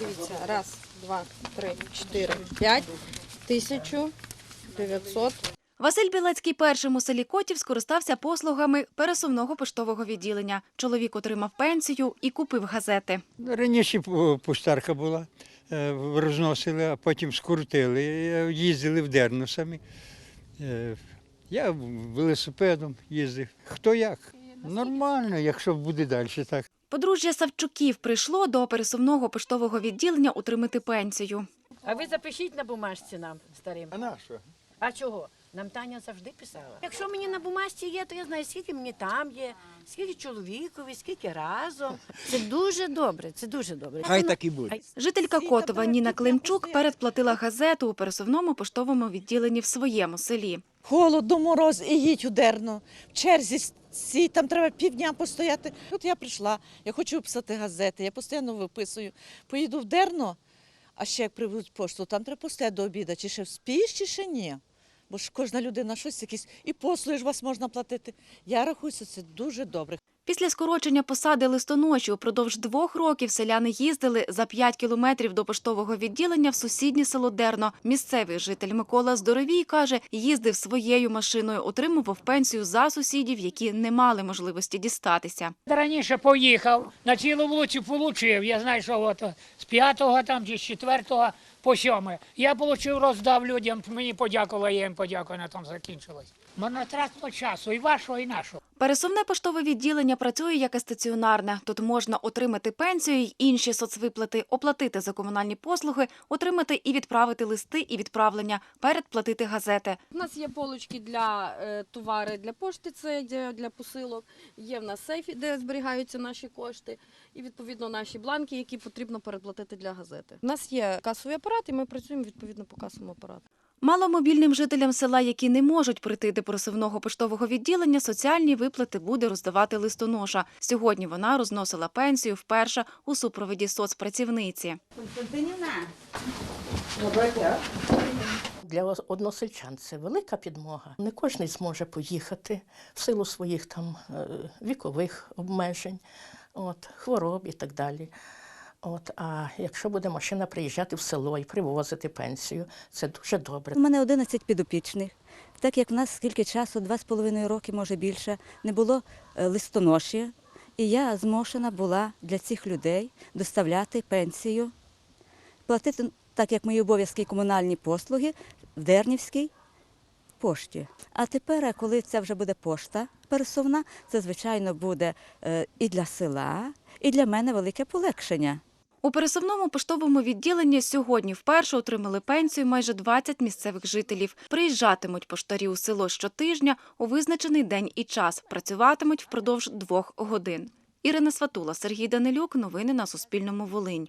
Дивіться, раз, два, три, чотири, п'ять, тисячу дев'ятсот. Василь Білецький першим у селі Котів скористався послугами пересувного поштового відділення. Чоловік отримав пенсію і купив газети. Раніше поштарка була, е, розносили, а потім скрутили. Е, Їздили в Дерну самі. Е, Я велосипедом їздив. Хто як? Нормально, якщо буде далі так. Подружжя Савчуків прийшло до пересувного поштового відділення отримати пенсію. А ви запишіть на бумажці нам старим. А на що? А чого? Нам Таня завжди писала. Якщо мені на бумажці є, то я знаю, скільки мені там є, скільки чоловікові, скільки разом. Це дуже добре, це дуже добре. Хай так і буде. Жителька Котова Ніна Климчук передплатила газету у пересувному поштовому відділенні в своєму селі. Холодно, мороз, і їдь у Дерно. В черзі сі, там треба півдня постояти. От я прийшла, я хочу виписати газети, я постійно виписую. Поїду в Дерно, а ще як привезуть пошту, там треба постояти до обіду. Чи ще вспієш, чи ще ні. Бо ж кожна людина щось якісь, і послуги ж вас можна платити. Я рахуюся, це дуже добре. Після скорочення посади листоноші упродовж двох років селяни їздили за 5 кілометрів до поштового відділення в сусіднє село Дерно. Місцевий житель Микола Здоровій каже, їздив своєю машиною, отримував пенсію за сусідів, які не мали можливості дістатися. Раніше поїхав, на цілу вулицю получив. Я знаю, що от з п'ятого там чи з четвертого по сьоме. Я получив, роздав людям, мені подякували, я їм подякую, на тому закінчилось. Монотратство часу і вашого, і нашого. Пересувне поштове відділення працює як і стаціонарне. Тут можна отримати пенсію й інші соцвиплати, оплатити за комунальні послуги, отримати і відправити листи і відправлення, передплатити газети. У нас є полочки для е, товари для пошти, це для посилок. Є в нас сейфі, де зберігаються наші кошти, і відповідно наші бланки, які потрібно переплатити для газети. У нас є касовий апарат, і ми працюємо відповідно по касовому апарату. Маломобільним жителям села, які не можуть прийти до пересувного поштового відділення, соціальні виплати буде роздавати листоноша. Сьогодні вона розносила пенсію вперше у супроводі соцпрацівниці. Для односельчан це велика підмога. Не кожен зможе поїхати в силу своїх там е, вікових обмежень, от, хвороб і так далі. От, а якщо буде машина приїжджати в село і привозити пенсію, це дуже добре. У мене 11 підопічних. Так як в нас скільки часу, два з половиною роки, може більше, не було е, листоноші, і я змушена була для цих людей доставляти пенсію, платити, так як мої обов'язки комунальні послуги, в Дернівській пошті. А тепер, коли це вже буде пошта пересувна, це, звичайно, буде е, і для села, і для мене велике полегшення. У пересувному поштовому відділенні сьогодні вперше отримали пенсію майже 20 місцевих жителів. Приїжджатимуть поштарі у село щотижня у визначений день і час. Працюватимуть впродовж двох годин. Ірина Сватула, Сергій Данилюк. Новини на Суспільному. Волинь.